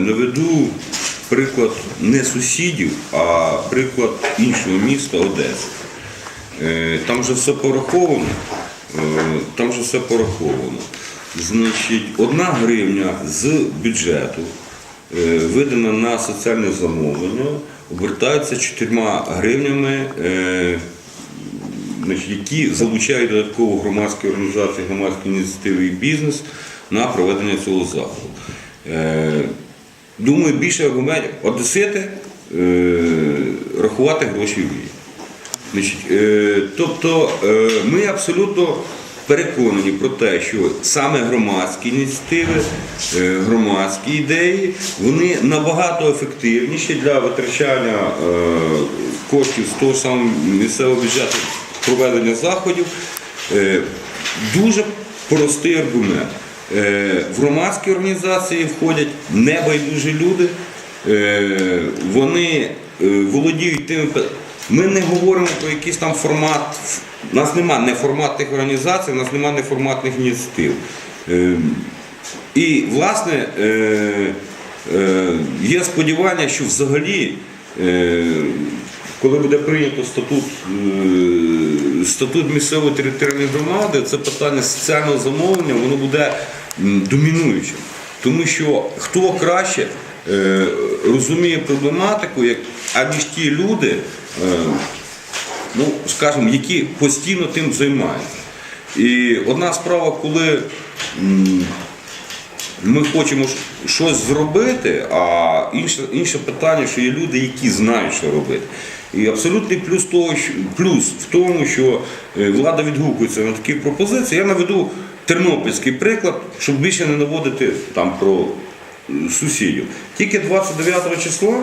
наведу приклад не сусідів, а приклад іншого міста Одеси. Е, Там вже все пораховано. е, Там вже все пораховано. Значить, одна гривня з бюджету, е, видана на соціальне замовлення, обертається чотирма гривнями, е, значить, які залучають додатково громадські організації, громадські ініціативи і бізнес на проведення цього заходу. Думаю, більше аргументів одесити е, рахувати гроші вміють. Значить, е, тобто е, ми абсолютно переконані про те, що саме громадські ініціативи, е, громадські ідеї, вони набагато ефективніші для витрачання е, коштів з того самого місцевого бюджету проведення заходів. Е, Дуже простий аргумент. Е, В громадські організації входять небайдужі люди, Е, вони е, володіють тими. пе- Ми не говоримо про якийсь там формат. У нас немає неформатних організацій, у нас немає неформатних ініціатив. І, власне, є сподівання, що взагалі, коли буде прийнято статут, статут місцевої територіальної громади, це питання соціального замовлення, воно буде домінуючим. Тому що хто краще е, розуміє проблематику, як, аніж ті люди, е, ну, скажімо, які постійно тим займаються. І одна справа, коли ми хочемо щось зробити, а інше, інше питання, що є люди, які знають, що робити. І абсолютний плюс того, що, плюс в тому, що е, влада відгукується на такі пропозиції. Я наведу тернопільський приклад, щоб більше не наводити там про е, сусідів. Тільки 29 числа,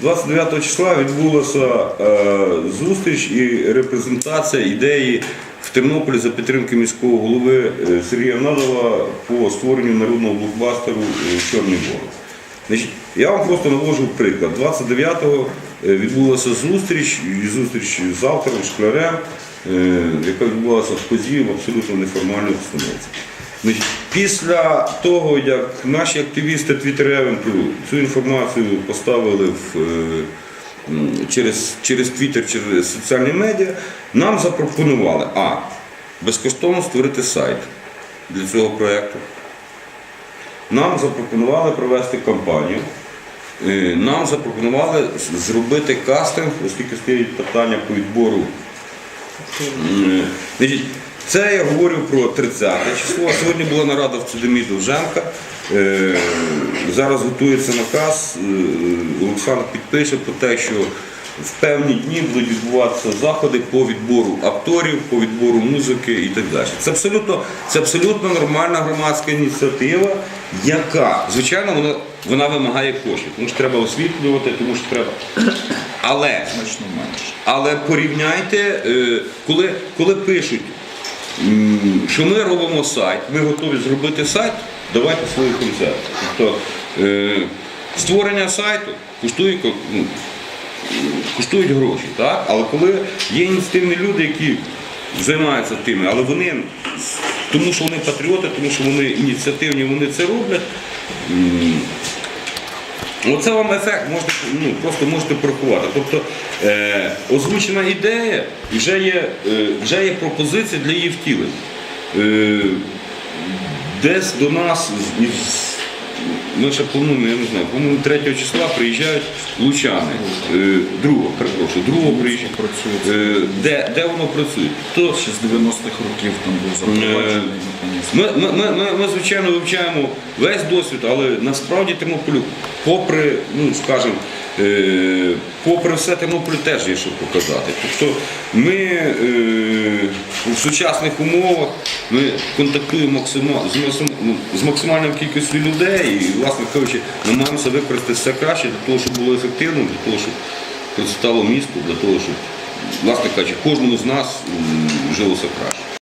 29 числа відбулася е, зустріч і репрезентація ідеї в Тернополі за підтримки міського голови е, Сергія Надова по створенню народного блокбастеру е, Чорний ворог. Я вам просто навожу приклад. 29-го е, відбулася зустріч, зустріч з автором, шклярем, яка відбулася в Козі в абсолютно неформальній обстановці. Після того, як наші активісти Твіттер-евенту цю інформацію поставили в, е, через, через Твіттер, через соціальні медіа, нам запропонували а. Безкоштовно створити сайт для цього проєкту. Нам запропонували провести кампанію. Е, Нам запропонували зробити кастинг, оскільки стоїть питання по відбору. Значить, це я говорю про 30 число. Сьогодні була нарада в Цудемі Довженка. Е, Зараз готується наказ. Е, Олександр підпише про те, що в певні дні будуть відбуватися заходи по відбору акторів, по відбору музики і так далі. Це абсолютно, це абсолютно нормальна громадська ініціатива, яка, звичайно, вона, вона вимагає коштів, тому що треба освітлювати, тому що треба. Але Значно менше. але порівняйте, е, коли, коли пишуть, що ми робимо сайт, ми готові зробити сайт, давайте свої концерти. Тобто е, створення сайту коштує, ну, коштують гроші, так? але коли є ініціативні люди, які займаються тими, але вони, тому що вони патріоти, тому що вони ініціативні, вони це роблять. Оце вам ефект, можете, ну, просто можете порахувати. Тобто е, озвучена ідея вже є, е, вже є пропозиція для її втілення. Е, десь до нас ми ще плануємо, я не знаю, по-моєму, 3 числа приїжджають лучани. Е, другого, перепрошую, другого приїжджають. Е, де, де воно працює? То, Ще з 90-х років там був запроваджений механізм. ми, ми, ми, ми, звичайно, вивчаємо весь досвід, але насправді Тернополю, попри, ну скажімо, е, попри все, Тернополю теж є що показати. Тобто ми е, в сучасних умовах ми контактуємо ну, з максимальною кількістю людей і, власне кажучи, намагаємося використати все краще для того, щоб було ефективно, для того, щоб процвітало місто, для того, щоб, власне кажучи, кожному з нас жилося краще.